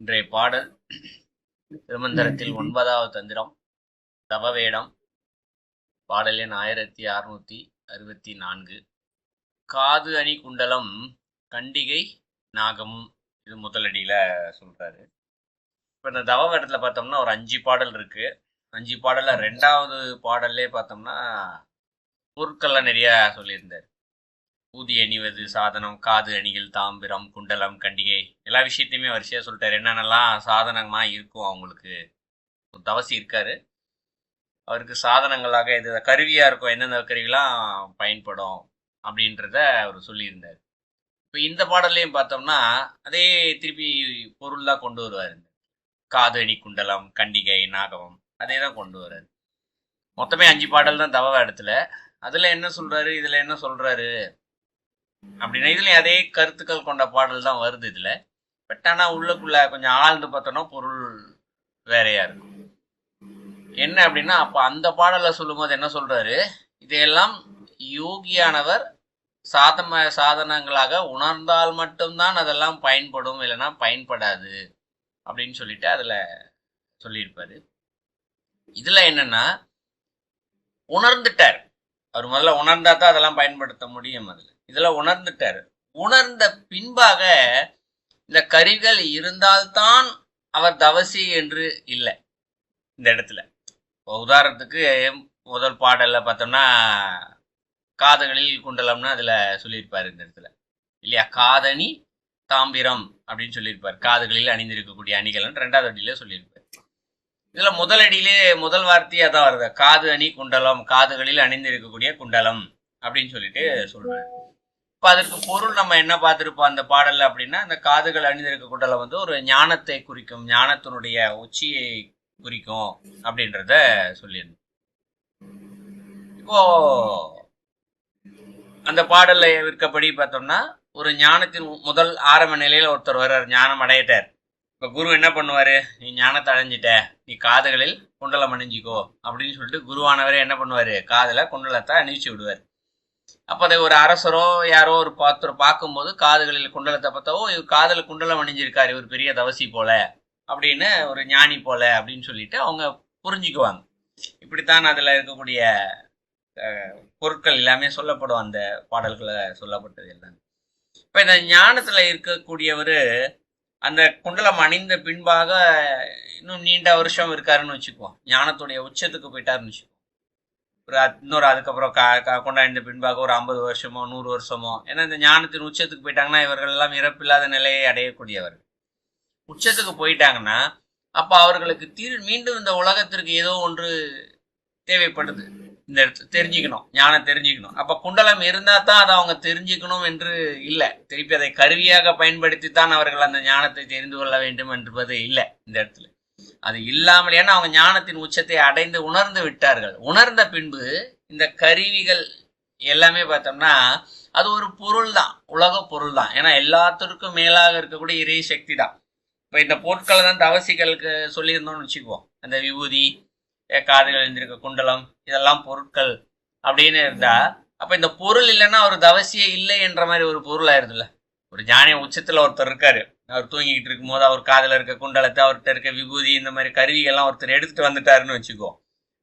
இன்றைய பாடல் திருமந்திரத்தில் ஒன்பதாவது தந்திரம் தவவேடம் பாடல் எண் ஆயிரத்தி அறுநூத்தி அறுபத்தி நான்கு. காது அணி குண்டலம் கண்டிகை நாகமும் இது முதலடியில சொல்றாரு. இப்போ இந்த தவ வேடத்துல பார்த்தோம்னா ஒரு அஞ்சு பாடல் இருக்கு. அஞ்சு பாடல்ல ரெண்டாவது பாடல்லே பார்த்தோம்னா பொருட்கள்லாம் நிறைய சொல்லியிருந்தார். ஊதி அணிவது சாதனம் காது அணிகள் தாம்பிரம் குண்டலம் கண்டிகை எல்லா விஷயத்தையுமே வரிசையாக சொல்லிட்டாரு. என்னென்னலாம் சாதனமாக இருக்கும் அவங்களுக்கு. ஒரு தவசி இருக்காரு. அவருக்கு சாதனங்களாக இது கருவியாக இருக்கும் எந்தெந்த கருவிலாம் பயன்படும் அப்படின்றத அவர் சொல்லியிருந்தார். இப்போ இந்த பாடல்லையும் பார்த்தோம்னா அதே திருப்பி பொருள் தான் கொண்டு வருவார். காதணி குண்டலம் கண்டிகை நாகவம் அதே தான் கொண்டு வர்றாரு மொத்தமே அஞ்சு பாடல் தான் தவ இடத்துல. அதில் என்ன சொல்கிறாரு இதில் என்ன சொல்கிறாரு அப்படின்னா இதுலேயும் அதே கருத்துக்கள் கொண்ட பாடல் தான் வருது இதில். பட் ஆனால் உள்ளக்குள்ள கொஞ்சம் ஆழ்ந்து பார்த்தோன்னா பொருள் வேறையா இருக்கும். என்ன அப்படின்னா அப்போ அந்த பாடலை சொல்லும்போது என்ன சொல்றாரு? இதையெல்லாம் யோகியானவர் சாதம சாதனங்களாக உணர்ந்தால் மட்டும்தான் அதெல்லாம் பயன்படும் இல்லைன்னா பயன்படாது அப்படின்னு சொல்லிட்டு அதில் சொல்லியிருப்பாரு. இதில் என்னன்னா உணர்ந்துட்டார். அவர் முதல்ல உணர்ந்தா தான் அதெல்லாம் பயன்படுத்த முடியும் அதில். இதில் உணர்ந்துட்டாரு. உணர்ந்த பின்பாக இந்த கருவிகள் இருந்தால்தான் அவர் தவசி என்று இல்லை. இந்த இடத்துல. உதாரணத்துக்கு முதல் பாடலில் பார்த்தோம்னா காதுகளில் குண்டலம்னு அதுல சொல்லியிருப்பார் இந்த இடத்துல. இல்லையா? காதணி தாம்பிரம் அப்படின்னு சொல்லியிருப்பார். காதுகளில் அணிந்திருக்கக்கூடிய அணிகள்னு ரெண்டாவது அடியில சொல்லியிருப்பார். இதுல முதல் அடியிலே முதல் வார்த்தையா தான் வருது. காது அணி குண்டலம் காதுகளில் அணிந்திருக்கக்கூடிய குண்டலம் அப்படின்னு சொல்லிட்டு சொல்றாரு. இப்போ அதற்கு பொருள் நம்ம என்ன பார்த்துருப்போம் அந்த பாடலில் அப்படின்னா அந்த காதுகள் அணிந்திருக்க குண்டலை வந்து ஒரு ஞானத்தை குறிக்கும் ஞானத்தினுடைய உச்சியை குறிக்கும் அப்படின்றத சொல்லியிருந்தோம். இப்போ அந்த பாடல்ல விற்கப்படி பார்த்தோம்னா ஒரு ஞானத்தின் முதல் ஆரம்ப நிலையில ஒருத்தர் வர்றார் ஞானம் அடையிட்டார். இப்போ குரு என்ன பண்ணுவாரு? நீ ஞானத்தை அடைஞ்சிட்ட நீ காதுகளில் குண்டலம் அணிஞ்சிக்கோ அப்படின்னு சொல்லிட்டு குருவானவரே என்ன பண்ணுவாரு? காதில் குண்டலத்தை அணிவிச்சு விடுவார். அப்போ அதை ஒரு அரசரோ யாரோ ஒரு பார்த்தர் பார்க்கும்போது காதுகளில் குண்டலத்தை பார்த்தாவோ இவர் காதல குண்டலம் அணிஞ்சிருக்காரு இவர் பெரிய தவசி போல அப்படின்னு ஒரு ஞானி போல அப்படின்னு சொல்லிட்டு அவங்க புரிஞ்சுக்குவாங்க. இப்படித்தான் அதுல இருக்கக்கூடிய பொருட்கள் எல்லாமே சொல்லப்படும் அந்த பாடல்களை சொல்லப்பட்டது எல்லாமே. இப்ப இந்த ஞானத்துல இருக்கக்கூடியவர் அந்த குண்டலம் அணிந்த பின்பாக இன்னும் நீண்ட வருஷம் இருக்காருன்னு வச்சுக்குவோம். ஞானத்துடைய உச்சத்துக்கு போயிட்டாருன்னு வச்சுக்குவோம். ஒரு இன்னொரு அதுக்கப்புறம் கொண்டாடிந்த பின்பாக ஒரு ஐம்பது வருஷமோ நூறு வருஷமோ ஏன்னா இந்த ஞானத்தின் உச்சத்துக்கு போயிட்டாங்கன்னா இவர்கள் எல்லாம் இறப்பில்லாத நிலையை அடையக்கூடியவர்கள். உச்சத்துக்கு போயிட்டாங்கன்னா அப்போ அவர்களுக்கு தீர் மீண்டும் இந்த உலகத்திற்கு ஏதோ ஒன்று தேவைப்படுது. இந்த இடத்துல தெரிஞ்சுக்கணும். ஞானம் தெரிஞ்சுக்கணும். அப்போ குண்டலம் இருந்தால் தான் அதை அவங்க தெரிஞ்சுக்கணும் என்று இல்லை. திருப்பி அதை கருவியாக பயன்படுத்தி தான் அவர்கள் அந்த ஞானத்தை தெரிந்து கொள்ள வேண்டும் என்பது இல்லை இந்த இடத்துல. அது இல்லாமல் ஏன்னா அவங்க ஞானத்தின் உச்சத்தை அடைந்து உணர்ந்து விட்டார்கள். உணர்ந்த பின்பு இந்த கருவிகள் எல்லாமே பார்த்தோம்னா அது ஒரு பொருள் தான் உலக பொருள் தான் ஏன்னா எல்லாத்திற்கும் மேலாக இருக்கக்கூடிய இறை சக்தி தான் இப்போ இந்த பொருட்களை தான் தவசிகளுக்கு சொல்லியிருந்தோம்னு வச்சுக்குவோம். அந்த விபூதி காதுகள் எழுந்திருக்க குண்டலம் இதெல்லாம் பொருட்கள் அப்படின்னு இருந்தா அப்போ இந்த பொருள் இல்லைன்னா ஒரு தவசியே இல்லை என்ற மாதிரி ஒரு பொருள் ஆயிருதுல்ல. ஒரு ஞானிய உச்சத்தில் ஒருத்தர் இருக்காரு. அவர் தூங்கிக்கிட்டு இருக்கும் போது அவர் காதில் இருக்க குண்டலத்தை அவர்கிட்ட இருக்க விபூதி இந்த மாதிரி கருவிகள்லாம் ஒருத்தர் எடுத்துட்டு வந்துட்டாருன்னு வச்சுக்கோ.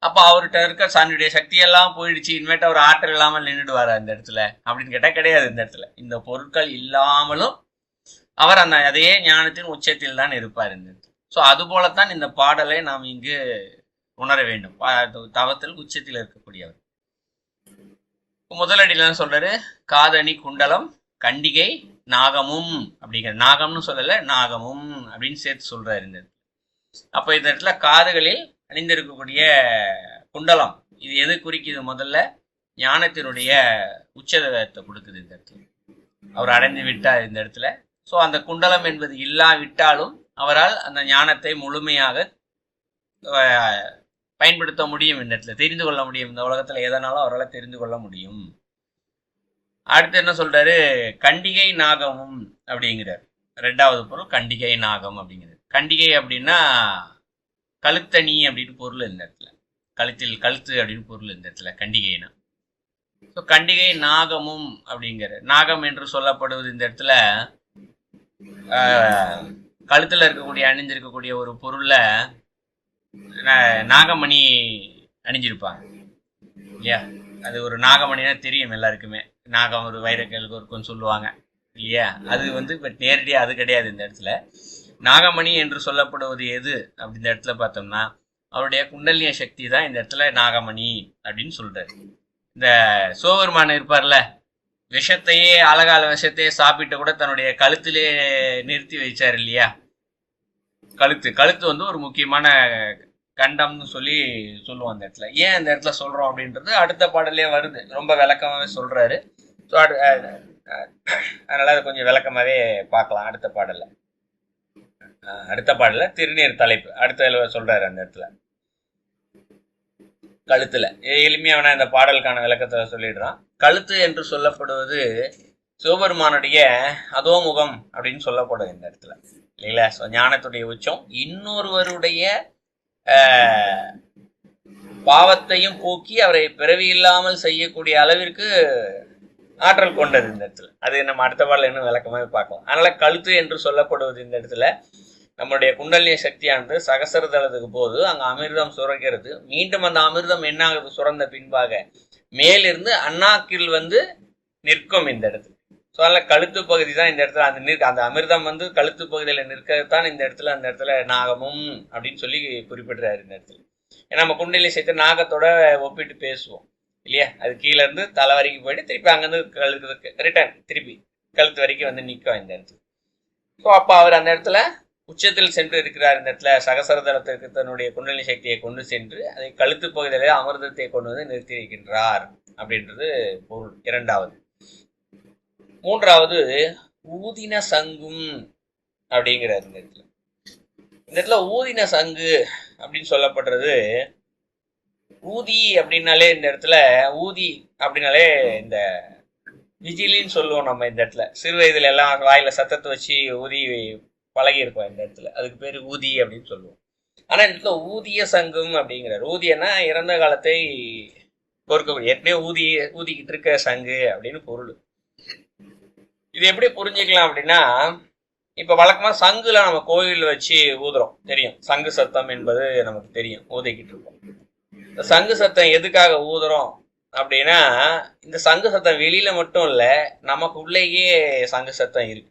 அப்போ அவர்கிட்ட இருக்க தன்னுடைய சக்தியெல்லாம் போயிடுச்சு. இனிமேட்டு அவர் ஆற்றல் இல்லாமல் நின்றுடுவார் அந்த இடத்துல? அப்படின்னு கேட்டால் கிடையாது இந்த இடத்துல. இந்த பொருட்கள் இல்லாமலும் அவர் அந்த அதே ஞானத்தின் உச்சத்தில் தான் இருப்பார் இந்த இடத்துல. ஸோ அது தான் இந்த பாடலை நாம் இங்கு உணர வேண்டும். தவத்தில் உச்சத்தில் இருக்கக்கூடியவர். முதலடியில சொல்றாரு காதணி குண்டலம் கண்டிகை நாகமும் அப்படிங்கிற நாகம்னு சொல்லல நாகமும் அப்படின்னு சேர்த்து சொல்றாரு இந்த அப்போ இந்த இடத்துல காதுகளில் அணிந்திருக்கக்கூடிய குண்டலம் இது எது குறிக்குது முதல்ல? ஞானத்தினுடைய உச்சதத்தை கொடுக்குது இந்த இடத்துல. அவர் அடைந்து விட்டார் இந்த இடத்துல. ஸோ அந்த குண்டலம் என்பது இல்லாவிட்டாலும் அவரால் அந்த ஞானத்தை முழுமையாக பயன்படுத்த முடியும் இந்த இடத்துல. தெரிந்து கொள்ள முடியும். இந்த உலகத்தில் எதனாலும் அவரால் தெரிந்து கொள்ள முடியும். அடுத்து என்ன சொல்றாரு? கண்டிகை நாகமும் அப்படிங்கிறார். ரெண்டாவது பொருள் கண்டிகை நாகம் அப்படிங்கிறது. கண்டிகை அப்படின்னா கழுத்தணி அப்படின்னு பொருள் இந்த இடத்துல. கழுத்தில் கழுத்து அப்படின்னு பொருள் இந்த இடத்துல கண்டிகைனா. ஸோ கண்டிகை நாகமும் அப்படிங்கிற நாகம் என்று சொல்லப்படுவது இந்த இடத்துல கழுத்தில் இருக்கக்கூடிய அணிஞ்சிருக்கக்கூடிய ஒரு பொருளை நாகமணி அணிஞ்சிருப்பாங்க. இல்லையா? அது ஒரு நாகமணினா தெரியும் எல்லாருக்குமே. நாகம் ஒரு வைரக்கல் இருக்குன்னு சொல்லுவாங்க. இல்லையா? அது வந்து இப்போ நேரடியாக அது கிடையாது இந்த இடத்துல. நாகமணி என்று சொல்லப்படுவது எது அப்படி இந்த இடத்துல பார்த்தோம்னா அவருடைய குண்டலிய சக்தி தான் இந்த இடத்துல நாகமணி அப்படின்னு சொல்றாரு. இந்த சோவர்மான் இருப்பார்ல விஷத்தையே அழகால விஷத்தையே சாப்பிட்டு கூட தன்னுடைய கழுத்திலே நிறுத்தி வச்சார் இல்லையா? கழுத்து. கழுத்து வந்து ஒரு முக்கியமான கண்டம்னு சொல்லி சொல்லுவோம் அந்த இடத்துல. ஏன் அந்த இடத்துல சொல்றோம் அப்படின்றது அடுத்த பாடலே வருது. ரொம்ப விளக்கமாவே சொல்றாரு. ஸோ அதனால் அதை கொஞ்சம் விளக்கமாவே பார்க்கலாம் அடுத்த பாடலில். அடுத்த பாடலில் திருநீர் தலைப்பு. அடுத்த சொல்கிறாரு அந்த இடத்துல. கழுத்தில். எளிமையான இந்த பாடலுக்கான விளக்கத்தை சொல்லிடுறான். கழுத்து என்று சொல்லப்படுவது சிவபெருமானுடைய அதோமுகம் அப்படின்னு சொல்லப்படும் இந்த இடத்துல. இல்லைங்களா? ஸோ ஞானத்துடைய உச்சம். இன்னொருவருடைய பாவத்தையும் போக்கி அவரை பிறவி இல்லாமல் செய்யக்கூடிய அளவிற்கு ஆற்றல் கொண்டது இந்த இடத்துல. அது நம்ம அடுத்த பாடல இன்னும் விளக்கமாக பார்க்கலாம். அதனால கழுத்து என்று சொல்லப்படுவது இந்த இடத்துல நம்மளுடைய குண்டலினி சக்தியானது சகசரதளத்துக்கு போது அங்கே அமிர்தம் சுரக்கிறது. மீண்டும் அந்த அமிர்தம் என்ன ஆகுது சுரந்த பின்பாக. மேலிருந்து அண்ணாக்கில் வந்து நிற்கும் இந்த இடத்துல. ஸோ அதில் கழுத்து பகுதி தான் இந்த இடத்துல அந்த நிற்க அந்த அமிர்தம் வந்து கழுத்து பகுதியில் நிற்கத்தான் இந்த இடத்துல அந்த இடத்துல நாகமும் அப்படின்னு சொல்லி குறிப்பிடுறாரு இந்த இடத்துல. ஏன்னா நம்ம குண்டலி சேர்த்து நாகத்தோட ஒப்பிட்டு பேசுவோம். இல்லையா? அது கீழே இருந்து தலை வரைக்கும் போயிட்டு திருப்பி அங்கேருந்து கழுத்துக்கு ரிட்டர்ன் திருப்பி கழுத்து வரைக்கும் வந்து நிற்கும் இந்த இடத்துல. ஸோ அப்போ அவர் அந்த இடத்துல உச்சத்தில் சென்று இருக்கிறார். இந்த இடத்துல சகசரதளத்திற்கு தன்னுடைய குண்டலினி சக்தியை கொண்டு சென்று அதை கழுத்து பகுதியிலே அமிர்தத்தை கொண்டு வந்து நிறுத்தி வைக்கின்றார் அப்படின்றது பொருள். இரண்டாவது. மூன்றாவது ஊதின சங்கும் அப்படிங்கிறார் இந்த இடத்துல. இந்த இடத்துல ஊதின சங்கு அப்படின்னு சொல்லப்படுறது ஊதி அப்படின்னாலே இந்த இடத்துல ஊதி அப்படின்னாலே இந்த விஜிலின்னு சொல்லுவோம் நம்ம இந்த இடத்துல. சிறு வயதுல எல்லாம் வாயில சத்தத்தை வச்சு ஊதி பழகி இருக்கோம் இந்த இடத்துல. அதுக்கு பேர் ஊதி அப்படின்னு சொல்லுவோம். ஆனா இந்த இடத்துல ஊதிய சங்கம் அப்படிங்கிறார். ஊதியன்னா இறந்த காலத்தை பொறுக்கக்கூடிய ஏற்கனவே ஊதி ஊதிக்கிட்டு இருக்க சங்கு அப்படின்னு பொருள். இது எப்படி புரிஞ்சுக்கலாம் அப்படின்னா இப்போ வழக்கமா சங்குல நம்ம கோயில் வச்சு ஊதுறோம். தெரியும். சங்கு சத்தம் என்பது நமக்கு தெரியும். ஊதிக்கிட்டு இருக்கோம் இந்த சங்கு சத்தம் எதுக்காக ஊதுறோம் அப்படின்னா இந்த சங்கு சத்தம் வெளியில மட்டும் இல்ல நமக்குள்ளேயே சங்கு சத்தம் இருக்கு.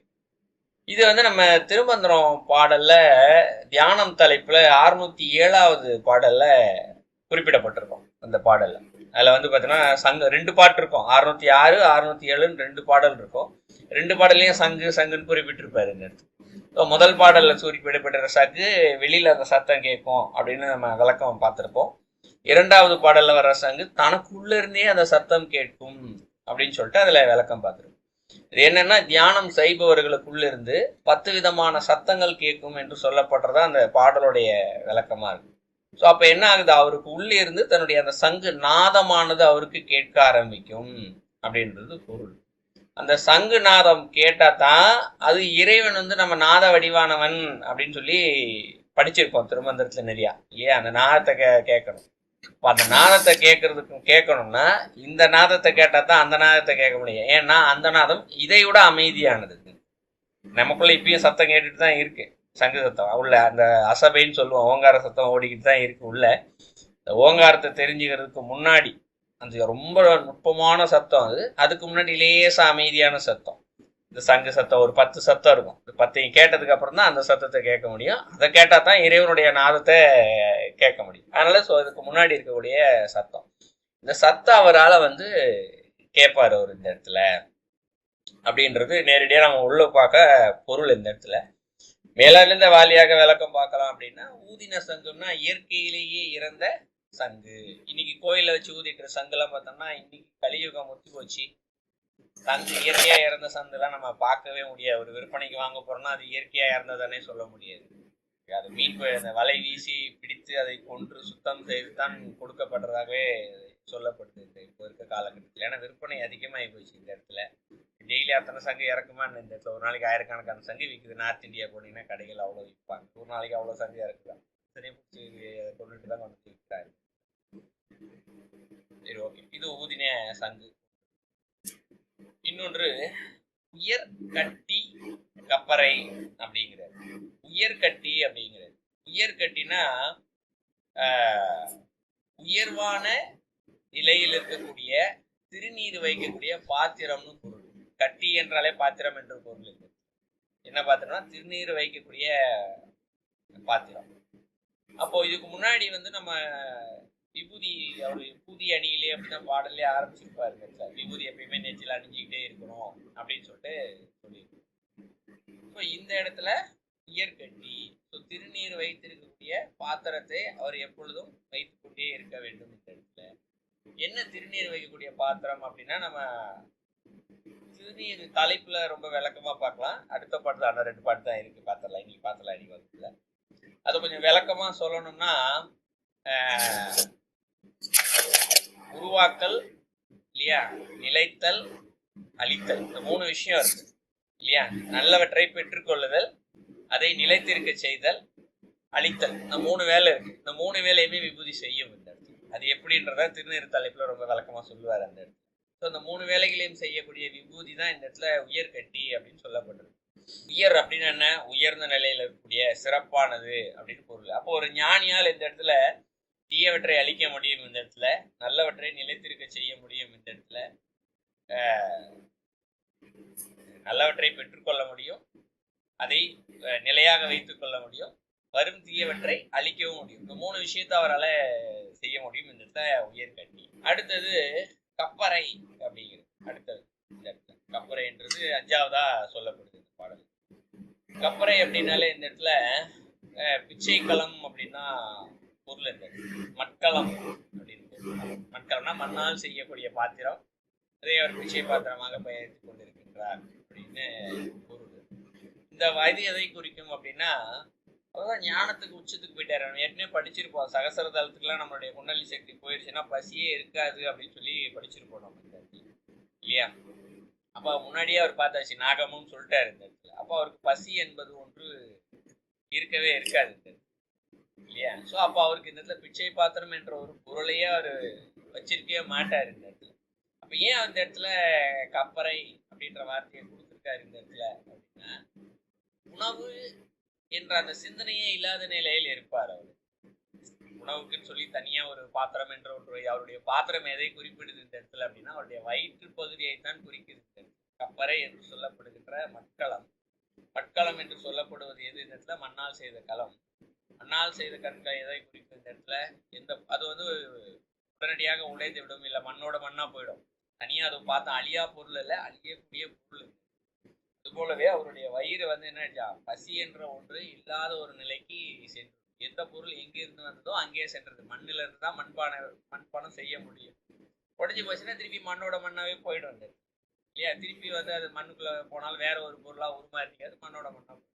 இது வந்து நம்ம திருமந்திரம் பாடல்ல தியானம் தலைப்புல அறுநூத்தி ஏழாவது பாடல்ல குறிப்பிடப்பட்டிருக்கோம் அந்த பாடல்ல. அதுல வந்து பாத்தீங்கன்னா சங்கு ரெண்டு பாட்டு இருக்கும். அறுநூத்தி ஆறு அறுநூத்தி ஏழுன்னு ரெண்டு பாடல் இருக்கும். ரெண்டு பாடல்லையும் சங்கு சங்குன்னு குறிப்பிட்டிருப்பாரு இந்த இடத்துல. முதல் பாடல்ல குறிப்பிடப்பட்ட சங்கு வெளியில அந்த சத்தம் கேட்கும் அப்படின்னு நம்ம விளக்கம் பார்த்திருப்போம். இரண்டாவது பாடல்ல வர்ற சங்கு தனக்குள்ள இருந்தே அந்த சத்தம் கேட்கும் அப்படின்னு சொல்லிட்டு அதுல விளக்கம் பார்த்திருப்போம் இது என்னன்னா தியானம் செய்பவர்களுக்குள்ள இருந்து பத்து விதமான சத்தங்கள் கேட்கும் என்று சொல்லப்படுறதா அந்த பாடலுடைய விளக்கமா இருக்கு. ஸோ அப்ப என்ன ஆகுது? அவருக்கு உள்ளே இருந்து தன்னுடைய அந்த சங்கு நாதமானது அவருக்கு கேட்க ஆரம்பிக்கும் அப்படின்றது பொருள். அந்த சங்கு நாதம் கேட்டால் தான் அது இறைவன் வந்து நம்ம நாத வடிவானவன் அப்படின்னு சொல்லி படிச்சிருக்கோம் திருமந்திரத்துல நிறையா இல்லையா? அந்த நாதத்தை கே கேட்கணும். இப்போ அந்த நாதத்தை கேட்கறதுக்கு கேட்கணும்னா இந்த நாதத்தை கேட்டால் தான் அந்த நாதத்தை கேட்க முடியும். ஏன்னா அந்த நாதம் இதை விட அமைதியானது. நமக்குள்ள இப்பயும் சத்தம் கேட்டுட்டு தான் இருக்கு. சங்கு சத்தம். உள்ள அந்த அசபைன்னு சொல்லுவோம். ஓங்கார சத்தம் ஓடிக்கிட்டு தான் இருக்கு உள்ள. இந்த ஓங்காரத்தை தெரிஞ்சுக்கிறதுக்கு முன்னாடி அந்த ரொம்ப நுட்பமான சத்தம் அது. அதுக்கு முன்னாடி லேசாக அமைதியான சத்தம். இந்த சங்கு சத்தம் ஒரு பத்து சத்தம் இருக்கும். இந்த பத்தையும் கேட்டதுக்கு அப்புறம் தான் அந்த சத்தத்தை கேட்க முடியும். அதை கேட்டால் தான் இறைவனுடைய நாதத்தை கேட்க முடியும். அதனால ஸோ இதுக்கு முன்னாடி இருக்கக்கூடிய சத்தம். இந்த சத்தம் அவரால் வந்து கேட்பார் அவர் இந்த இடத்துல. அப்படின்றது நேரடியாக நம்ம உள்ள பார்க்க பொருள் இந்த இடத்துல. மேலிருந்த வாலியாக விளக்கம் பார்க்கலாம் அப்படின்னா ஊதின சங்கும்னா இயற்கையிலேயே இறந்த சங்கு. இன்னைக்கு கோயிலில் வச்சு ஊதிட்டு சங்குலாம் பார்த்தோம்னா இன்னைக்கு கலியுகம் முத்தி போச்சு. சங்கு இயற்கையா இறந்த சந்தெல்லாம் நம்ம பார்க்கவே முடியாது. ஒரு விற்பனைக்கு வாங்க போறோம்னா அது இயற்கையா இறந்ததானே சொல்ல முடியாது. அது மீன் அந்த வலை வீசி பிடித்து அதை கொன்று சுத்தம் செய்து தான் கொடுக்கப்படுறதாகவே சொல்லப்படுது இந்த இப்போ இருக்க காலகட்டத்தில். ஏன்னா விற்பனை அதிகமாகி போச்சு இந்த இடத்துல. டெய்லி அத்தனை சங்கு இறக்குமா? இந்த இடத்துல ஒரு நாளைக்கு ஆயிரக்கணக்கான சங்கு விற்குது நார்த் இந்தியா போனீங்கன்னா கடைகள் அவ்வளோ விற்பாங்க. ஒரு நாளைக்கு அவ்வளோ சங்கு இறக்குதான் சரி பிடிச்சி கொண்டுட்டு தான் கொண்டு விற்கிறாரு சரி ஓகே. இது ஊதின சங்கு. இன்னொன்று உயர் கட்டி கப்பரை அப்படிங்கிறார். உயர் கட்டி அப்படிங்கிறார். உயர் கட்டினா ஆஹ், உயர்வான நிலையில் இருக்கக்கூடிய திருநீர் வைக்கக்கூடிய பாத்திரம்னு பொருள். கட்டி என்றாலே பாத்திரம் என்ற பொருள் இருக்கு என்ன பாத்திரம்னா திருநீர் வைக்கக்கூடிய பாத்திரம். அப்போ இதுக்கு முன்னாடி வந்து நம்ம விபூதி அவர் விபூதி அணியிலே அப்படின்னா பாடலே ஆரம்பிச்சிருப்பாரு சார் விபூதி எப்பயுமே நெஞ்சில் அணிஞ்சிக்கிட்டே இருக்கணும் அப்படின்னு சொல்லிட்டு சொல்லியிருக்கோம் ஸோ இந்த இடத்துல இயற்கட்டி ஸோ திருநீர் வைத்திருக்கக்கூடிய பாத்திரத்தை அவர் எப்பொழுதும் வைத்து கொண்டே இருக்க வேண்டும் இந்த இடத்துல. என்ன திருநீர் வைக்கக்கூடிய பாத்திரம் அப்படின்னா நம்ம திருநீர் தலைப்புல ரொம்ப விளக்கமா பார்க்கலாம். அடுத்த பாட்டு தான் ரெண்டு பாட்டு தான் இருக்கு. பார்த்துடலாம் இன்னைக்கு பார்த்துடலாம் இன்னைக்கு வகுப்புல அது கொஞ்சம் விளக்கமா சொல்லணும்னா உருவாக்கல் இல்லையா? நிலைத்தல் அழித்தல். இந்த மூணு விஷயம் இருக்கு இல்லையா? நல்லவற்றை பெற்றுக்கொள்ளுதல் அதை நிலைத்திருக்க செய்தல் அழித்தல். இந்த மூணு வேலை இருக்கு. இந்த மூணு வேலையுமே விபூதி செய்யும் இந்த இடத்துல. அது எப்படின்றத திருநீர் தலைப்புல ரொம்ப விளக்கமா சொல்லுவார் அந்த இடத்துல. ஸோ இந்த மூணு வேலைகளையும் செய்யக்கூடிய விபூதி தான் இந்த இடத்துல உயர் கட்டி அப்படின்னு சொல்லப்படுறது உயர் அப்படின்னு என்ன? உயர்ந்த நிலையில இருக்கக்கூடிய சிறப்பானது அப்படின்னு பொருள். அப்போ ஒரு ஞானியால் இந்த இடத்துல தீயவற்றை அழிக்க முடியும் இந்த இடத்துல நல்லவற்றை நிலைத்திருக்க செய்ய முடியும் இந்த இடத்துல. நல்லவற்றை பெற்றுக்கொள்ள முடியும். அதை நிலையாக வைத்துக் கொள்ள முடியும். வரும் தீயவற்றை அழிக்கவும் முடியும். இந்த மூணு விஷயத்தை அவரால் செய்ய முடியும் இந்த இடத்துல உயர் கட்டி அடுத்தது கப்பறை அப்படிங்கிறது. அடுத்தது இந்த இடத்துல. கப்பறைன்றது அஞ்சாவதா சொல்லப்படுது இந்த பாடல். கப்பறை அப்படின்னாலே இந்த இடத்துல பிச்சை பிச்சைக்களம் அப்படின்னா பொருள் இந்த மட்களம் அப்படின்னு மட்களம்னா மண்ணால் செய்யக்கூடிய பாத்திரம். அதை அவர் பிச்சை பாத்திரமாக பயணித்து கொண்டிருக்கின்றார் அப்படின்னு பொருள் இந்த வயது எதை குறிக்கும் அப்படின்னா அதுதான் ஞானத்துக்கு உச்சத்துக்கு போயிட்டாரு. நம்ம ஏற்கனவே படிச்சிருப்போம். சகசர தளத்துக்குலாம் நம்மளுடைய குண்டலி சக்தி போயிடுச்சுன்னா பசியே இருக்காது அப்படின்னு சொல்லி படிச்சிருப்போம் நம்ம இந்த இடத்துல. இல்லையா? அப்ப முன்னாடியே அவர் பார்த்தாச்சு நாகமும் சொல்லிட்டாரு இந்த இடத்துல. அப்போ அவருக்கு பசி என்பது ஒன்று இருக்கவே இருக்காது இந்த இல்லையா? ஸோ அப்போ அவருக்கு இந்த இடத்துல பிச்சை பாத்திரம் என்ற ஒரு பொருளையே அவர் வச்சிருக்கவே மாட்டார் இந்த இடத்துல. அப்போ ஏன் அந்த இடத்துல கப்பரை அப்படின்ற வார்த்தையை கொடுத்துருக்காரு இந்த இடத்துல அப்படின்னா உணவு என்ற அந்த சிந்தனையே இல்லாத நிலையில் இருப்பார் அவர். உணவுக்குன்னு சொல்லி தனியா ஒரு பாத்திரம் என்ற ஒன்று அவருடைய பாத்திரம் எதை குறிப்பிடுது இந்த இடத்துல அப்படின்னா அவருடைய வயிற்று பகுதியை தான் குறிக்கிறது கப்பரை என்று சொல்லப்படுகின்ற மட்களம் மட்களம் என்று சொல்லப்படுவது எது? இந்த இடத்துல மண்ணால் செய்த களம் மண்ணால் செய்த கண்கள் எதை குறிக்கும் இந்த இடத்துல? எந்த அது வந்து உடனடியாக உடைந்து விடும் இல்லை மண்ணோட மண்ணா போயிடும். தனியாக அதை பார்த்தா அழியா பொருள் இல்லை அழியக்கூடிய பொருள். அது போலவே அவருடைய வயிறு வந்து என்ன ஆயிடுச்சா? பசி என்ற ஒன்று இல்லாத ஒரு நிலைக்கு சென்று எந்த பொருள் எங்கிருந்து வந்ததோ அங்கேயே சென்றது. மண்ணில் இருந்து தான் மண்பானை மண்பானம் செய்ய முடியும். உடஞ்சி போச்சுன்னா திருப்பி மண்ணோட மண்ணாவே போயிடும் இல்லையா? திருப்பி வந்து அது மண்ணுக்குள்ளே போனால் வேற ஒரு பொருளாக உருமாறிக்காது மண்ணோட மண்ணாக போயிடும்.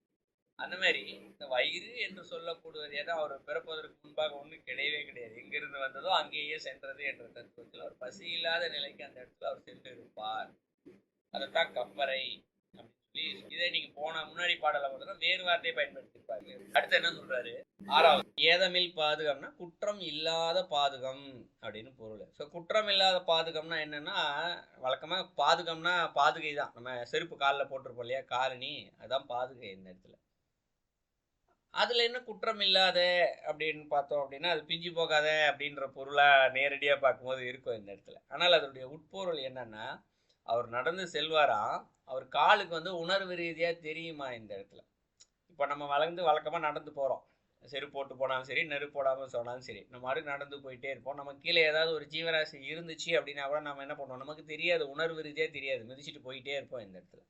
அந்த மாதிரி இந்த வயிறு என்று சொல்லப்படுவது ஏதோ அவர் பிறப்பதற்கு முன்பாக ஒன்றும் கிடையவே கிடையாது. எங்கிருந்து வந்ததோ அங்கேயே சென்றது என்ற தத்துவத்தில் அவர் பசி இல்லாத நிலைக்கு அந்த இடத்துல அவர் சென்று இருப்பார் அதைத்தான் கப்பரை அப்படின்னு சொல்லி இதை நீங்க போன முன்னாடி பாடல பார்த்தோம்னா வேறு வார்த்தையை பயன்படுத்திருப்பாரு அடுத்து என்ன சொல்றாரு? ஆறாவது ஏதமில் பாதுகம்னா குற்றம் இல்லாத பாதுகம் அப்படின்னு பொருள். ஸோ குற்றம் இல்லாத பாதுகம்னா என்னன்னா வழக்கமா பாதுகம்னா பாதுகை தான் நம்ம செருப்பு காலில் போட்டிருப்போம் இல்லையா? காலனி அதுதான் பாதுகை இந்த இடத்துல. அதில் என்ன குற்றம் இல்லாத அப்படின்னு பார்த்தோம் அப்படின்னா அது பிஞ்சு போகாத அப்படின்ற பொருளாக நேரடியாக பார்க்கும்போது இருக்கும் இந்த இடத்துல. ஆனால் அதனுடைய உட்பொருள் என்னன்னா அவர் நடந்து செல்வாராம் அவர் காலுக்கு வந்து உணர்வு ரீதியாக தெரியுமா இந்த இடத்துல? இப்போ நம்ம வளர்ந்து வழக்கமாக நடந்து போகிறோம் செருப்பு போட்டு போனாலும் சரி நெருப்பு போடாமல் சொன்னாலும் சரி நம்ம மாதிரி நடந்து போயிட்டே இருப்போம். நம்ம கீழே ஏதாவது ஒரு ஜீவராசி இருந்துச்சு அப்படின்னா கூட நம்ம என்ன பண்ணுவோம்? நமக்கு தெரியாது உணர்வு ரீதியாக தெரியாது மிதிச்சிட்டு போயிட்டே இருப்போம் இந்த இடத்துல.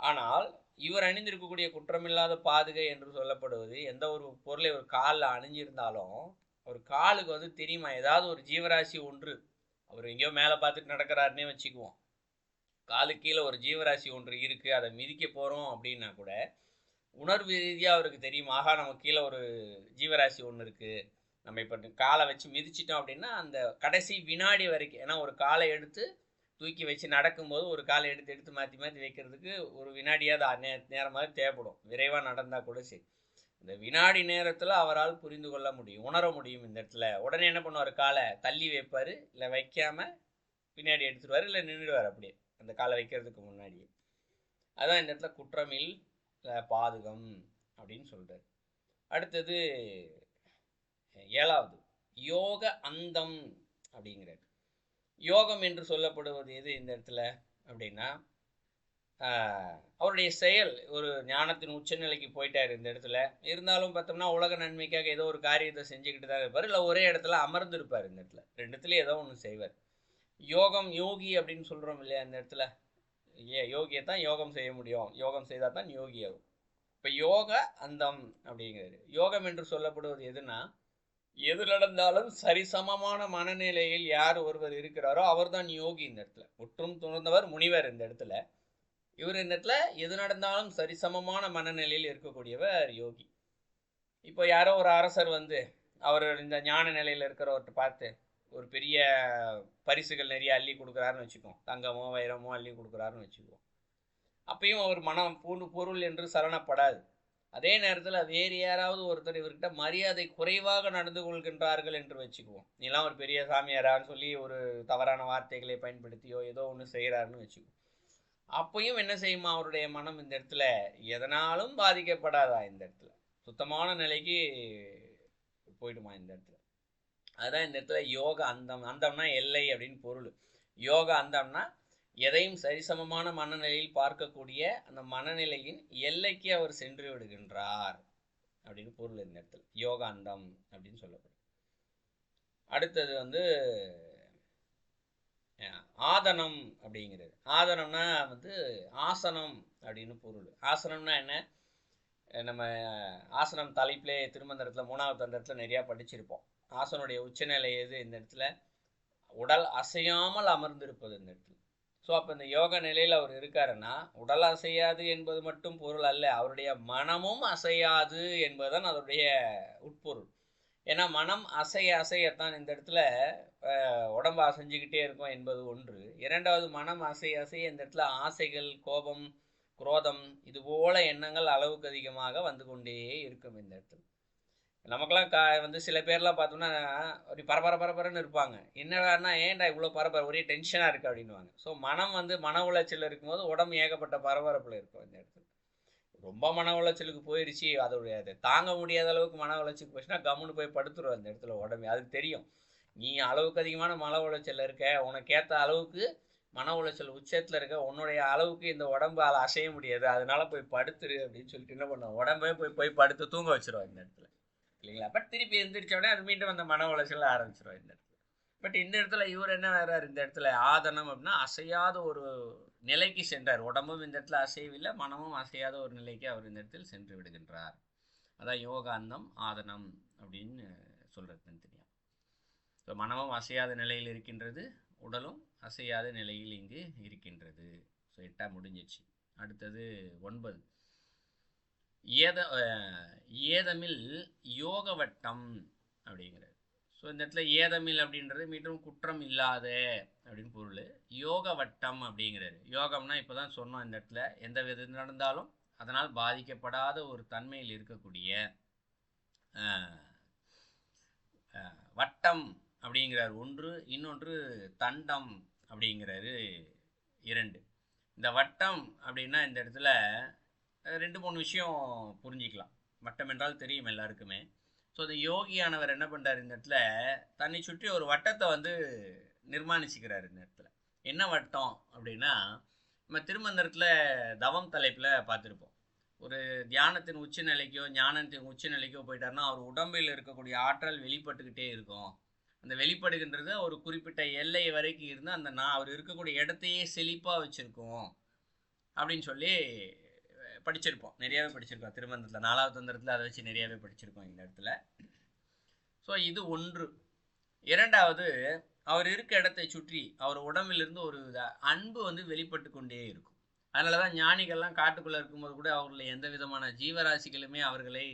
ஆனால் இவர் அணிந்திருக்கக்கூடிய குற்றமில்லாத பாதுகை என்று சொல்லப்படுவது எந்த ஒரு பொருளை ஒரு காலில் அணிஞ்சிருந்தாலும் ஒரு காலுக்கு வந்து தெரியுமா? ஏதாவது ஒரு ஜீவராசி ஒன்று. அவர் எங்கேயோ மேலே பார்த்துட்டு நடக்கிறாருன்னே வச்சுக்குவோம். காலுக்கு கீழே ஒரு ஜீவராசி ஒன்று இருக்குது அதை மிதிக்க போகிறோம் அப்படின்னா கூட உணர்வு ரீதியாக அவருக்கு தெரியும். ஆகா நம்ம கீழே ஒரு ஜீவராசி ஒன்று இருக்குது நம்ம இப்போ காலை வச்சு மிதிச்சிட்டோம் அப்படின்னா அந்த கடைசி வினாடி வரைக்கும் ஏன்னா ஒரு காலை எடுத்து தூக்கி வச்சு நடக்கும்போது ஒரு காலை எடுத்து எடுத்து மாற்றி மாற்றி வைக்கிறதுக்கு ஒரு வினாடியாவது நே நேரமாக தேவைப்படும். விரைவாக நடந்தால் கூட சரி. இந்த வினாடி நேரத்தில் அவரால் புரிந்து கொள்ள முடியும் உணர முடியும் இந்த இடத்துல. உடனே என்ன பண்ணுவார்? காலை தள்ளி வைப்பார் இல்லை வைக்காமல் பின்னாடி எடுத்துருவார் இல்லை நின்றுடுவார் அப்படியே. அந்த காலை வைக்கிறதுக்கு முன்னாடியே. அதான் இந்த இடத்துல குற்றமில் பாதகம் பாதுகம் அப்படின்னு சொல்கிறார் அடுத்தது ஏழாவது யோக அந்தம் அப்படிங்கிறார். யோகம் என்று சொல்லப்படுவது எது இந்த இடத்துல? அப்படின்னா அவருடைய செயல் ஒரு ஞானத்தின் உச்சநிலைக்கு போயிட்டார் இந்த இடத்துல. இருந்தாலும் பார்த்தோம்னா உலக நன்மைக்காக ஏதோ ஒரு காரியத்தை செஞ்சுக்கிட்டு தான் இருப்பார். இல்லை ஒரே இடத்துல அமர்ந்திருப்பார் இந்த இடத்துல. ரெண்டுத்துல ஏதோ ஒன்று செய்வார். யோகம் யோகி அப்படின்னு சொல்கிறோம் இல்லையா இந்த இடத்துல? ஏ யோகியை தான் யோகம் செய்ய முடியும். யோகம் செய்தால் தான் யோகி ஆகும் இப்போ யோக அந்தம் அப்படிங்கிறது யோகம் என்று சொல்லப்படுவது எதுனா எது நடந்தாலும் சரிசமமான மனநிலையில் யார் ஒருவர் இருக்கிறாரோ அவர் தான் யோகி இந்த இடத்துல. முற்றும் துணர்ந்தவர் முனிவர் இந்த இடத்துல. இவர் இந்த இடத்துல எது நடந்தாலும் சரிசமமான மனநிலையில் இருக்கக்கூடியவர் யோகி. இப்போ யாரோ ஒரு அரசர் வந்து அவர் இந்த ஞான நிலையில் இருக்கிறவர்கிட்ட பார்த்து ஒரு பெரிய பரிசுகள் நிறைய அள்ளி கொடுக்குறாருன்னு வச்சுக்கோம் தங்கமோ வைரமோ அள்ளி கொடுக்குறாருன்னு வச்சுக்குவோம் அப்பயும் அவர் மனம் பூண்டு பொருள் என்று சரணப்படாது அதே நேரத்தில் வேறு யாராவது ஒருத்தர் இவர்கிட்ட மரியாதை குறைவாக நடந்து கொள்கின்றார்கள் என்று வச்சுக்குவோம். நீலாம் ஒரு பெரிய சாமியாரான்னு சொல்லி ஒரு தவறான வார்த்தைகளை பயன்படுத்தியோ ஏதோ ஒன்று செய்கிறாருன்னு வச்சுக்குவோம். அப்பையும் என்ன செய்யுமா அவருடைய மனம் இந்த இடத்துல? எதனாலும் பாதிக்கப்படாதா இந்த இடத்துல? சுத்தமான நிலைக்கு போயிடுமா இந்த இடத்துல? அதுதான் இந்த இடத்துல யோக அந்தம் அந்தம்னா எல்லை அப்படின்னு பொருள். யோக அந்தம்னா எதையும் சரிசமமான மனநிலையில் பார்க்கக்கூடிய அந்த மனநிலையின் எல்லைக்கு அவர் சென்று விடுகின்றார் அப்படின்னு பொருள் இந்த இடத்துல. யோகாந்தம் அப்படின்னு சொல்லப்படும். அடுத்தது வந்து ஆதனம் அப்படிங்கிறது. ஆதனம்னா வந்து ஆசனம் அப்படின்னு பொருள். ஆசனம்னா என்ன? நம்ம ஆசனம் தலைப்பிலே திருமந்திரத்தில் மூணாவது தந்திரத்தில் நிறையா படிச்சிருப்போம். ஆசனுடைய உச்சநிலை எது இந்த இடத்துல? உடல் அசையாமல் அமர்ந்திருப்பது இந்த இடத்துல. ஸோ அப்போ இந்த யோக நிலையில் அவர் இருக்காருன்னா உடல் அசையாது என்பது மட்டும் பொருள் அல்ல அவருடைய மனமும் அசையாது என்பதுதான் அதனுடைய உட்பொருள். ஏன்னா மனம் அசைய அசையத்தான் இந்த இடத்துல உடம்பு அசைஞ்சுக்கிட்டே இருக்கும் என்பது ஒன்று. இரண்டாவது மனம் அசைய அசைய இந்த இடத்துல ஆசைகள் கோபம் குரோதம் இதுபோல எண்ணங்கள் அளவுக்கு அதிகமாக வந்து கொண்டே இருக்கும் இந்த இடத்துல. நமக்கெல்லாம் கா வந்து சில பேர்லாம் பார்த்தோம்னா ஒரு பரபர பரபரன்னு இருப்பாங்க. என்னடானா ஏன்டா இவ்வளோ பரபர ஒரே டென்ஷனாக இருக்குது அப்படின்வாங்க ஸோ மனம் வந்து மன உளைச்சல் இருக்கும்போது உடம்பு ஏகப்பட்ட பரபரப்பில் இருக்கும் இந்த இடத்துல. ரொம்ப மன உளைச்சலுக்கு போயிடுச்சு அதோடைய அதை தாங்க முடியாத அளவுக்கு மன உளைச்சலுக்கு போச்சுன்னா கம்முன்னு போய் படுத்துருவோம் அந்த இடத்துல உடம்பு. அது தெரியும். நீ அளவுக்கு அதிகமான மன உளைச்சல் இருக்க உனக்கு ஏற்ற அளவுக்கு மன உளைச்சல் உச்சத்தில் இருக்க உன்னுடைய அளவுக்கு இந்த உடம்பால் அசைய முடியாது. அதனால போய் படுத்துரு அப்படின்னு சொல்லிட்டு என்ன பண்ணுவோம் உடம்பே போய் போய் படுத்து தூங்க வச்சிருவோம் இந்த இடத்துல. இல்லைங்களா? பட் திருப்பி எந்திரிச்ச உடனே அது மீண்டும் அந்த மன உளைச்சல் ஆரம்பிச்சிடும் இந்த இடத்துல. பட் இந்த இடத்துல இவர் என்ன வேறார் இந்த இடத்துல ஆதனம் அப்படின்னா அசையாத ஒரு நிலைக்கு சென்றார். உடம்பும் இந்த இடத்துல அசையவில்லை மனமும் அசையாத ஒரு நிலைக்கு அவர் இந்த இடத்தில் சென்று விடுகின்றார். அதான் யோகாந்தம் ஆதனம் அப்படின்னு சொல்கிறது தனித்தனியாக ஸோ மனமும் அசையாத நிலையில் இருக்கின்றது உடலும் அசையாத நிலையில் இங்கு இருக்கின்றது. ஸோ எட்டாக முடிஞ்சிச்சு. அடுத்தது ஒன்பது. ஏத ஏதமில் யோக வட்டம் அப்படிங்கிறது. ஸோ இந்த இடத்துல ஏதமில் அப்படின்றது மீண்டும் குற்றம் இல்லாத அப்படின்னு பொருள். யோக வட்டம் அப்படிங்கிறது. யோகம்னா இப்போ தான் சொன்னோம் இந்த இடத்துல. எந்த வித நடந்தாலும் அதனால் பாதிக்கப்படாத ஒரு தன்மையில் இருக்கக்கூடிய வட்டம் அப்படிங்கிறார் ஒன்று. இன்னொன்று தண்டம் அப்படிங்கிறாரு இரண்டு. இந்த வட்டம் அப்படின்னா இந்த இடத்துல ரெண்டு மூணு விஷயம் புரிஞ்சிக்கலாம். வட்டம் என்றால் தெரியும் எல்லாருக்குமே. ஸோ இந்த யோகியானவர் என்ன பண்ணுறாரு இந்த இடத்துல? தன்னை சுற்றி ஒரு வட்டத்தை வந்து நிர்மாணிச்சுக்கிறார் இந்த இடத்துல. என்ன வட்டம் அப்படின்னா நம்ம திருமந்திரத்தில் தவம் தலைப்பில் பார்த்துருப்போம். ஒரு தியானத்தின் உச்ச நிலைக்கோ ஞானத்தின் உச்ச நிலைக்கோ போயிட்டாருன்னா அவர் உடம்பில் இருக்கக்கூடிய ஆற்றல் வெளிப்பட்டுக்கிட்டே இருக்கும். அந்த வெளிப்படுகின்றது ஒரு குறிப்பிட்ட எல்லை வரைக்கும் இருந்து அந்த நான் அவர் இருக்கக்கூடிய இடத்தையே செழிப்பாக வச்சுருக்கோம். அப்படின்னு சொல்லி படிச்சிருப்போம். நிறையாவே படிச்சிருக்கோம். திருமந்திரத்தில் நாலாவது தந்திரத்தில் அதை வச்சு நிறையாவே படிச்சிருக்கோம் இந்த இடத்துல. ஸோ இது ஒன்று. இரண்டாவது அவர் இருக்க இடத்தை சுற்றி அவர் உடம்பிலிருந்து ஒரு அன்பு வந்து வெளிப்பட்டு கொண்டே இருக்கும். அதனால தான் ஞானிகள்லாம் காட்டுக்குள்ளே இருக்கும்போது கூட அவர்களை எந்த விதமான ஜீவராசிகளுமே அவர்களை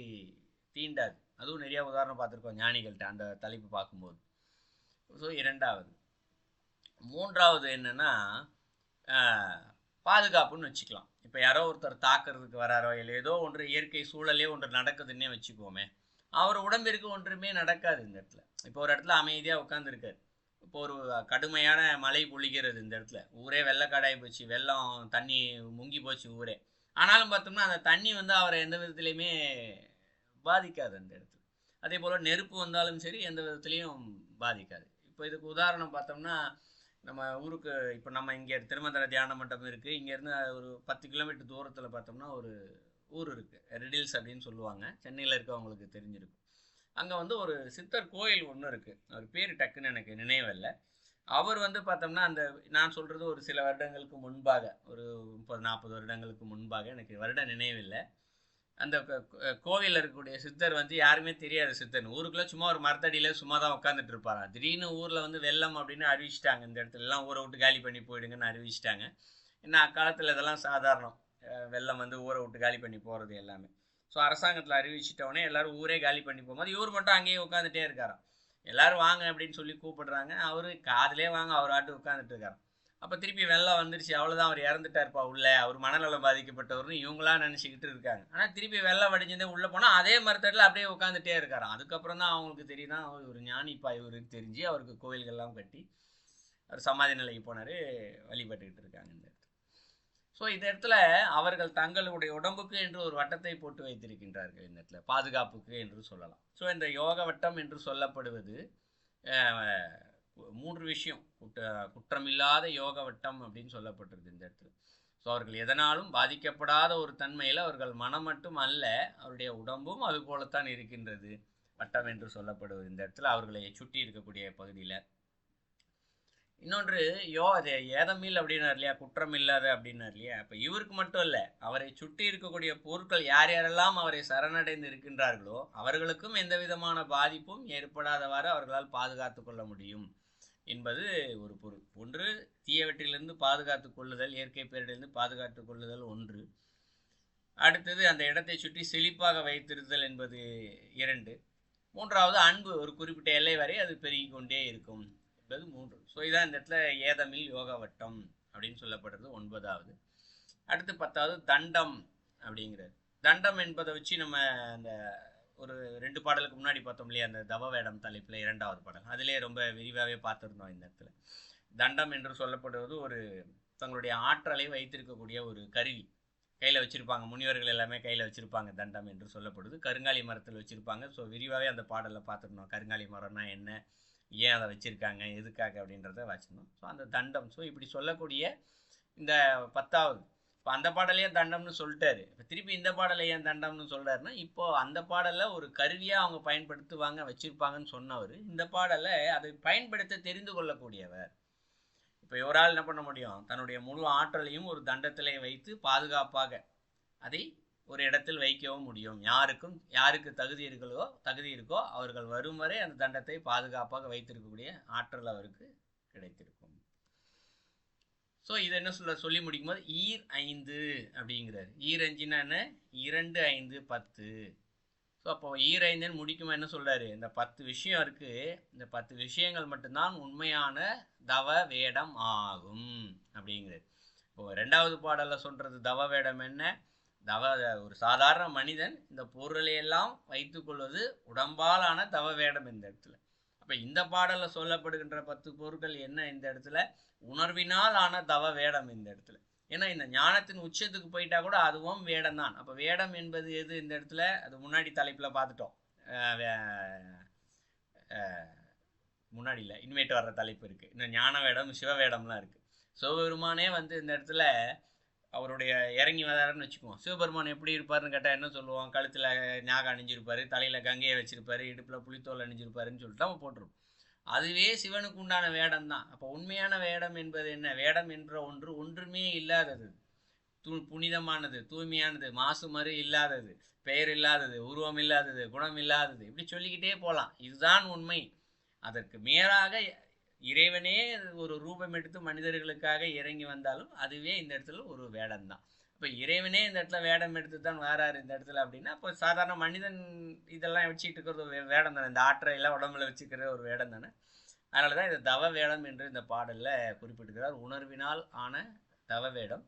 தீண்டாது. அதுவும் நிறையா உதாரணம் பார்த்துருக்கோம் ஞானிகள்கிட்ட அந்த தலைப்பு பார்க்கும்போது. ஸோ இரண்டாவது. மூன்றாவது என்னென்னா பாதுகாப்புன்னு வச்சுக்கலாம். இப்போ யாரோ ஒருத்தர் தாக்குறதுக்கு வராரோ இல்லை ஏதோ ஒன்று இயற்கை சூழலே ஒன்று நடக்குதுன்னே வச்சுக்கோமே அவர் உடம்பிற்கு ஒன்றுமே நடக்காது இந்த இடத்துல. இப்போ ஒரு இடத்துல அமைதியாக உட்காந்துருக்காரு இப்போ ஒரு கடுமையான மழை பொழிகிறது இந்த இடத்துல. ஊரே வெள்ளக்காடாகி போச்சு வெள்ளம் தண்ணி முங்கி போச்சு ஊரே. ஆனாலும் பார்த்தோம்னா அந்த தண்ணி வந்து அவரை எந்த விதத்துலையுமே பாதிக்காது அந்த இடத்துல. அதே போல் நெருப்பு வந்தாலும் சரி எந்த விதத்துலேயும் பாதிக்காது. இப்போ இதுக்கு உதாரணம் பார்த்தோம்னா நம்ம ஊருக்கு இப்போ நம்ம இங்கே திருமந்திர தியான மண்டபம் இருக்குது இங்கேருந்து ஒரு பத்து கிலோமீட்டர் தூரத்தில் பார்த்தோம்னா ஒரு ஊர் இருக்குது ரெடில்ஸ் அப்படின்னு சொல்லுவாங்க. சென்னையில் இருக்கவங்களுக்கு தெரிஞ்சிருக்கும். அங்கே வந்து ஒரு சித்தர் கோயில் ஒன்று இருக்குது அவர் பேர் டக்குன்னு எனக்கு நினைவில்லை அவர் வந்து பார்த்தோம்னா அந்த நான் சொல்கிறது ஒரு சில வருடங்களுக்கு முன்பாக ஒரு முப்பது நாற்பது வருடங்களுக்கு முன்பாக எனக்கு வருட நினைவில்லை அந்த கோவிலில் இருக்கக்கூடிய சித்தர் வந்து யாருமே தெரியாது சித்தர். ஊருக்குள்ளே சும்மா ஒரு மரத்தடியில் சும்மா தான் உட்காந்துட்டு இருப்பாராம். திடீர்னு ஊரில் வந்து வெள்ளம் அப்படின்னு அறிவிச்சிட்டாங்க இந்த இடத்துல. எல்லாம் ஊரை விட்டு காலி பண்ணி போயிடுங்கன்னு அறிவிச்சிட்டாங்க. ஏன்னா அக்காலத்தில் இதெல்லாம் சாதாரணம். வெள்ளம் வந்து ஊரை விட்டு காலி பண்ணி போகிறது எல்லாமே. ஸோ அரசாங்கத்தில் அறிவிச்சிட்டோடனே எல்லோரும் ஊரே காலி பண்ணி போகும்போது இவர் மட்டும் அங்கேயே உட்காந்துட்டே இருக்காராம். எல்லோரும் வாங்க அப்படின்னு சொல்லி கூப்பிடுறாங்க. அவர் காதலே வாங்க அவர் ஆட்டு உட்காந்துட்டு இருக்காராம். அப்போ திருப்பி வெள்ளம் வந்துருச்சு. அவ்வளோதான் அவர் இறந்துட்டார்ப்பா உள்ள. அவர் மனநலம் பாதிக்கப்பட்டவர்னு இவங்களாம் நினச்சிக்கிட்டு இருக்காங்க. ஆனால் திருப்பி வெள்ளம் வடிஞ்சதே உள்ளே போனால் அதே மரத்தடியில் அப்படியே உட்காந்துட்டே இருக்காராம். அதுக்கப்புறம் தான் அவங்களுக்கு தெரியுதான் அவர் ஒரு ஞானிப்பா இவருக்கு தெரிஞ்சு அவருக்கு கோயில்கள்லாம் கட்டி அவர் சமாதி நிலைக்கு போனார் வழிபட்டுக்கிட்டு இருக்காங்க இந்த இடத்துல. ஸோ இந்த இடத்துல அவர்கள் தங்களுடைய உடம்புக்கு என்று ஒரு வட்டத்தை போட்டு வைத்திருக்கின்றார்கள் இந்த இடத்துல. பாதுகாப்புக்கு என்று சொல்லலாம். ஸோ இந்த யோக வட்டம் என்று சொல்லப்படுவது மூன்று விஷயம். குற்ற குற்றமில்லாத யோக வட்டம் அப்படின்னு சொல்லப்பட்டிருக்கு இந்த இடத்துல. ஸோ அவர்கள் எதனாலும் பாதிக்கப்படாத ஒரு தன்மையில் அவர்கள் மனம் மட்டும் அல்ல அவருடைய உடம்பும் அது போலத்தான் இருக்கின்றது. வட்டம் என்று சொல்லப்படுவது இந்த இடத்துல. அவர்களை சுற்றி இருக்கக்கூடிய பகுதியில் இன்னொன்று யோ அது ஏதமில் அப்படின்னார் இல்லையா? குற்றம் இல்லாத அப்படின்னார் இல்லையா? அப்போ இவருக்கு மட்டும் இல்லை அவரை சுற்றி இருக்கக்கூடிய பொருட்கள் யார் யாரெல்லாம் அவரை சரணடைந்து இருக்கின்றார்களோ அவர்களுக்கும் எந்த விதமான பாதிப்பும் ஏற்படாதவாறு அவர்களால் பாதுகாத்து கொள்ள முடியும் என்பது ஒரு பொருள். ஒன்று தீயவற்றிலிருந்து பாதுகாத்து கொள்ளுதல் இயற்கை பேரிடலிருந்து பாதுகாத்து கொள்ளுதல் ஒன்று. அடுத்தது அந்த இடத்தை சுற்றி செழிப்பாக வைத்திருத்தல் என்பது இரண்டு. மூன்றாவது அன்பு. ஒரு குறிப்பிட்ட எல்லை வரை அது பெருகி கொண்டே இருக்கும். என்பது மூன்று. ஸோ இதான் இந்த இடத்துல ஏதமில் யோகா வட்டம் அப்படின்னு சொல்லப்படுறது ஒன்பதாவது. அடுத்து பத்தாவது தண்டம் அப்படிங்கிறது. தண்டம் என்பதை வச்சு நம்ம அந்த ஒரு ரெண்டு பாடலுக்கு முன்னாடி பார்த்தோம் இல்லையா? அந்த தவ வேடம் தலைப்பில் இரண்டாவது பாடல். அதிலே ரொம்ப விரிவாகவே பார்த்துருந்தோம் இந்த இடத்துல. தண்டம் என்று சொல்லப்படுவது ஒரு தங்களுடைய ஆற்றலை வைத்திருக்கக்கூடிய ஒரு கருவி. கையில் வச்சுருப்பாங்க முனிவர்கள் எல்லாமே கையில் வச்சுருப்பாங்க தண்டம் என்று சொல்லப்படுது. கருங்காலி மரத்தில் வச்சுருப்பாங்க. ஸோ விரிவாகவே அந்த பாடலில் பார்த்துருந்தோம். கருங்காலி மரம்னா என்ன? ஏன் அதை வச்சுருக்காங்க? எதுக்காக அப்படின்றத வச்சுக்கணும். ஸோ அந்த தண்டம். ஸோ இப்படி சொல்லக்கூடிய இந்த பத்தாவது இப்போ அந்த பாடலையே தண்டம்னு சொல்லிட்டாரு? இப்போ திருப்பி இந்த பாடலை ஏன் தண்டம்னு சொல்கிறாருன்னா இப்போ அந்த பாடலை ஒரு கருவியாக அவங்க பயன்படுத்துவாங்க வச்சுருப்பாங்கன்னு சொன்னவர். இந்த பாடலை அதை பயன்படுத்த தெரிந்து கொள்ளக்கூடியவர். இப்போ இவரால் என்ன பண்ண முடியும்? தன்னுடைய முழு ஆற்றலையும் ஒரு தண்டத்திலே வைத்து பாதுகாப்பாக அதை ஒரு இடத்தில் வைக்கவும் முடியும். யாருக்கும் யாருக்கு தகுதி இருக்கோ தகுதி இருக்கோ அவர்கள் வரும் வரை அந்த தண்டத்தை பாதுகாப்பாக வைத்திருக்கக்கூடிய ஆற்றல் அவருக்கு கிடைத்திருக்கும். ஸோ இதை என்ன சொல்ல சொல்லி முடிக்கும் போது ஈர் ஐந்து அப்படிங்கிறார். ஈர் அஞ்சுன்னா என்ன? இரண்டு ஐந்து பத்து. ஸோ அப்போ ஈர் ஐந்துன்னு முடிக்குமா என்ன சொல்கிறாரு இந்த பத்து விஷயம் இருக்கு. இந்த பத்து விஷயங்கள் மட்டும்தான் உண்மையான தவ வேடம் ஆகும் அப்படிங்கிறது இப்போ ரெண்டாவது பாடலில் சொல்கிறது தவ வேடம் என்ன? தவ ஒரு சாதாரண மனிதன் இந்த பொருளையெல்லாம் வைத்துக்கொள்வது உடம்பாலான தவ வேடம் இந்த இடத்துல. அப்போ இந்த பாடலில் சொல்லப்படுகின்ற பத்து பொருட்கள் என்ன இந்த இடத்துல? உணர்வினால் ஆன தவ வேடம் இந்த இடத்துல. ஏன்னா இந்த ஞானத்தின் உச்சத்துக்கு போயிட்டா கூட அதுவும் வேடம் தான் அப்போ வேடம் என்பது எது இந்த இடத்துல? அது முன்னாடி தலைப்பில் பார்த்துட்டோம். முன்னாடி இல்லை இனிமேட்டு வர்ற தலைப்பு இருக்குது இந்த ஞான வேடம் சிவ வேடம்லாம் இருக்குது சிவபெருமானே வந்து இந்த இடத்துல அவருடைய இறங்கி வராருன்னு வச்சுக்குவோம். சிவபெருமான் எப்படி இருப்பாருன்னு கேட்டால் என்ன சொல்லுவோம் கழுத்தில் ஞாகம் அணிஞ்சிருப்பாரு தலையில் கங்கையை வச்சிருப்பாரு இடுப்பில் புளித்தோல் அணிஞ்சிருப்பாருன்னு சொல்லிட்டு நம்ம போட்டுருவோம் அதுவே சிவனுக்கு உண்டான வேடம் தான் அப்போ உண்மையான வேடம் என்பது என்ன? வேடம் என்ற ஒன்று ஒன்றுமே இல்லாதது. தூ புனிதமானது தூய்மையானது மாசு மறு இல்லாதது பெயர் இல்லாதது உருவம் இல்லாதது குணம் இல்லாதது இப்படி சொல்லிக்கிட்டே போகலாம் இதுதான் உண்மை. அதற்கு மேலாக இறைவனே ஒரு ரூபம் எடுத்து மனிதர்களுக்காக இறங்கி வந்தாலும் அதுவே இந்த இடத்துல ஒரு வேடம் தான் இப்போ இறைவனே இந்த இடத்துல வேடம் எடுத்து தான் வராரு இந்த இடத்துல அப்படின்னா இப்போ சாதாரண மனிதன் இதெல்லாம் வச்சுக்கிட்டு இருக்கிறது வேடம் தானே. இந்த ஆற்றை எல்லாம் உடம்புல வச்சுக்கிற ஒரு வேடம் தானே. அதனால தான் இந்த தவ வேடம் என்று இந்த பாடலில் குறிப்பிட்டிருக்கிறார். உணர்வினால் ஆன தவ வேடம்.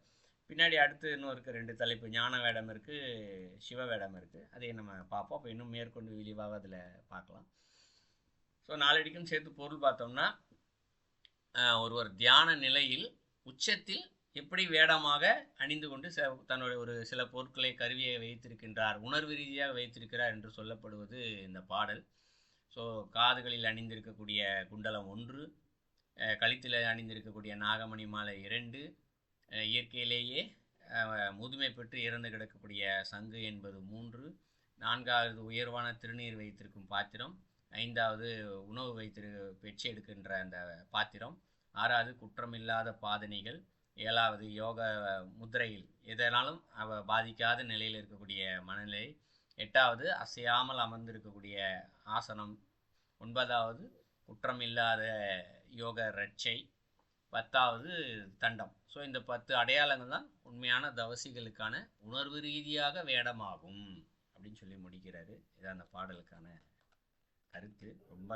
பின்னாடி அடுத்து இன்னும் இருக்குது ரெண்டு தலைப்பு. ஞான வேடம் இருக்குது சிவ வேடம் இருக்குது அதை நம்ம பார்ப்போம். அப்போ இன்னும் மேற்கொண்டு விரிவாக அதில் பார்க்கலாம். ஸோ நாலடிக்கும் சேர்த்து பொருள் பார்த்தோம்னா ஒருவர் தியான நிலையில் உச்சத்தில் எப்படி வேடமாக அணிந்து கொண்டு ச தன்னுடைய ஒரு சில பொருட்களை கருவியை வைத்திருக்கின்றார் உணர்வு ரீதியாக வைத்திருக்கிறார் என்று சொல்லப்படுவது இந்த பாடல். ஸோ காதுகளில் அணிந்திருக்கக்கூடிய குண்டலம் ஒன்று கழுத்தில் அணிந்திருக்கக்கூடிய நாகமணி மாலை இரண்டு இயற்கையிலேயே முதுமை பெற்று இறந்து கிடக்கக்கூடிய சங்கு என்பது மூன்று நான்காவது உயர்வான திருநீர் வைத்திருக்கும் பாத்திரம் ஐந்தாவது உணவு வைத்திரு பெற்று எடுக்கின்ற அந்த பாத்திரம். ஆறாவது குற்றமில்லாத பாதனைகள் ஏழாவது யோக முத்திரையில் எதனாலும் அவ பாதிக்காத நிலையில் இருக்கக்கூடிய மனநிலை. எட்டாவது அசையாமல் அமர்ந்திருக்கக்கூடிய ஆசனம். ஒன்பதாவது குற்றமில்லாத யோக ரட்சை பத்தாவது தண்டம். ஸோ இந்த பத்து அடையாளங்கள் தான் உண்மையான தவசிகளுக்கான உணர்வு ரீதியாக வேடமாகும் அப்படின்னு சொல்லி முடிக்கிறாரு. இதான் அந்த பாடலுக்கான கருத்து. ரொம்ப